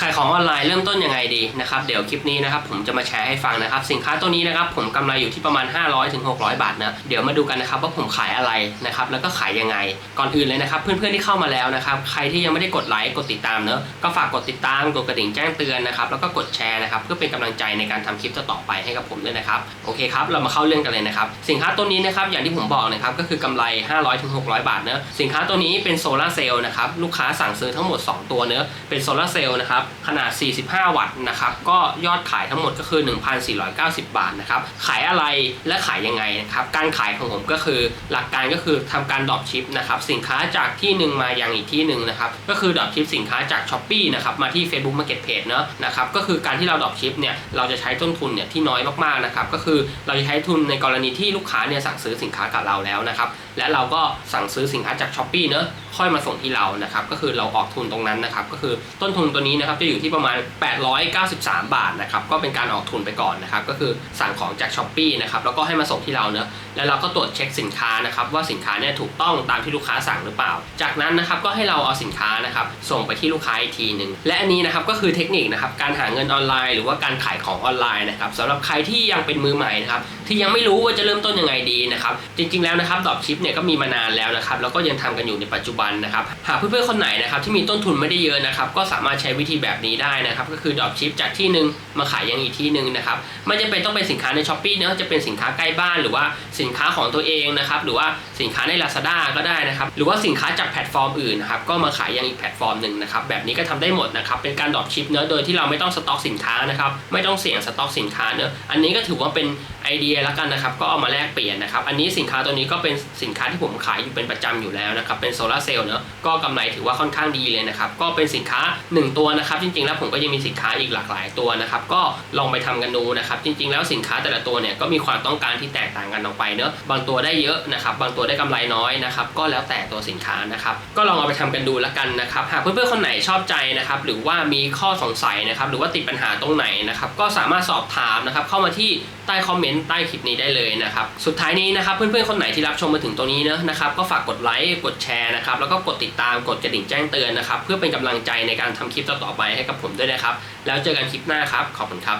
ขายของออนไลน์เริ่มต้นยังไงดีนะครับเดี๋ยวคลิปนี้นะครับผมจะมาแชร์ให้ฟังนะครับ สินค้าตัวนี้นะครับผมกำไรอยู่ที่ประมาณ500ถึงบาทนะเดี๋ยวมาดูกันนะครับว่าผมขายอะไรนะครับแล้วก็ขายยังไง ก่อนอื่นเลยนะครับ เพื่อนๆที่เข้ามาแล้วนะครับใครที่ยังไม่ได้กดไลค์กดติดตามเนอะก็ฝากกดติดตามกดกระดิ่งแจ้งเตือนนะครับแล้วก็กดแชร์นะครับเพื่อเป็นกำลังใจในการทำคลิปต่อไปให้กับผมด้วยนะครับโอเคครับเรามาเข้าเรื่องกันเลยนะครับสินค้าตัวนี้นะครับอย่างที่ผมบอกนะครับก็คือกำไร 500ถึง600บาทเนอะสินค้าตัวนี้เป็นโซลาร์เซลล์นะครับลูกค้าสั่งซื้อทั้งหมด 2 ตัวเนอะเป็นโซลาร์เซลล์นะครับขนาด 45 วัตต์นะครับก็ยอดขายทั้งหมดก็คือ 1,490 บาทนะครับขายอะไรและขายยังไงนะครับการขายของผมก็คือหลักการก็คือทำการดรอปชิปนะครับสินค้าจากที่หนึ่งมาอยังอีกที่หนึ่งนะครับก็คือดรอปชิปสินค้าจาก s h อ p e e นะครับมาที่ Facebook Marketplace เนอะนะครับก็คือการที่เราดรอปชิปเนี่ยเราจะใช้ต้นทุนเนี่ยที่น้อยมากๆนะครับก็คือเราจะใช้ทุนในกรณีที่ลูกค้าเนี่ยสั่งซื้อสินค้ากับเราแล้วนะครับและเราก็สั่งซื้อสินค้าจาก s h อ p e e เนอะค่อยมาส่งที่เรานะครับก็คือเราออกทุนตรงนั้นนะครับก็คือต้นทุนตัวนี้นะครับจะอยู่ที่ประมาณ 893 บาทนะครับก็เป็นการออกทุนไปก่อนนะครับก็คือสั่งของจาก s h อ p e e นะครับแล้วก็ให้มาส่งที่เราเนอะแล้วเราก็ตรวจเช็คสินค้านะครับว่าสินค้าเนี่ยถูกต้องตามที่ลูกค้าสั่งหรือเปล่า จากนั้นนะครับก็ให้เราเอาสินค้านะครับส่งไปที่ลูกค้าอีกทีหนึ่งและอันนี้นะครับก็คือเทคนิคนะครับการหาเงินออนไลน์ หรือว่าการขายของออนไลน์นะครับสำหรับใครที่ยังเป็นมือใหม่นะครับที่ยังไม่รู้ว่าจะเริ่มต้นยังไงดีนะครับจริงๆแล้วนะครับดรอปชิปเนี่ยก็มีมานานแล้วนะครับแล้วก็ยังทำกันอยู่ในปัจจุบันนะครับหากเพื่อนๆคนไหนนะครับที่มีต้นทุนไม่ได้เยอะนะครับก็สามารถใช้วิธีแบบนี้ได้นะครับ ก็คือดรอปชิปจากที่หนึ่งมาขายยังอีกที่หนึ่งนะครับไม่จำเป็นต้องเป็นสินค้าในช้อปปี้เนะจะเป็นสินค้าใกล้บ้านหรือว่า สินค้าของตัวเองนะครับหรือว่าสินค้าใน Lazada ก็ได้นะครับหรือว่าสินค้าจากแพลตฟอร์มอื่นนะครับก็มาขายยังอีกแพลตฟอร์มหนึ่งนะครับแบบนี้ก็ทำได้หมดนะครับเป็นการดรอปชิปเนอะโดยที่เราไม่ต้องสต็อกสินค้านะครับไม่ต้องเสี่ยงสต็อกสินค้าเนอะอันนี้ก็ถือว่าเป็นไอเดียละกันนะครับก็เอามาแลกเปลี่ยนนะครับอันนี้สินค้าตัวนี้ก็เป็นสินค้าที่ผมขายอยู่เป็นประจำอยู่แล้วนะครับเป็นโซลาเซลล์เนอะก็กำไรถือว่าค่อนข้างดีเลยนะครับก็เป็นสินค้า 1 ตัวนะครับจริงๆแล้วผมก็ยังมีสินค้าอีกหลากหลายตัวนะครับก็ลองไปทำกันดูนะครับจริง ๆ แล้วสินค้าแต่ละตัวเนี่ยก็มีความต้องการที่แตกต่างกันออกไปเนอะบางตัวได้เยอะนะครับบางตัวได้กำไรน้อยนะครับก็แล้วแต่ตัวสินค้านะครับก็ลองเอาไปทำกันดูละกันนะครับหากเพื่อนๆคนไหนชอบใจนะครับหรือว่ามีข้อสงสัยนะครับหรือว่าติดปัญหาตรงไหนนะครับก็สามารถสอบถามนะครับเข้ามาที่ใต้คอมเมนต์ใต้คลิปนี้ได้เลยนะครับสุดท้ายนี้นะครับเพื่อนๆคนไหนที่รับชมมาถึงตรงนี้เนอะนะครับก็ฝากกดไลค์กดแชร์นะครับแล้วก็กดติดตามกดกระดิ่งแจ้งเตือนนะครับเพื่อเป็นกำลังใจในการทำคลิปต่อๆไปให้กับผมด้วยนะครับ แล้วเจอกันคลิปหน้าครับ ขอบคุณครับ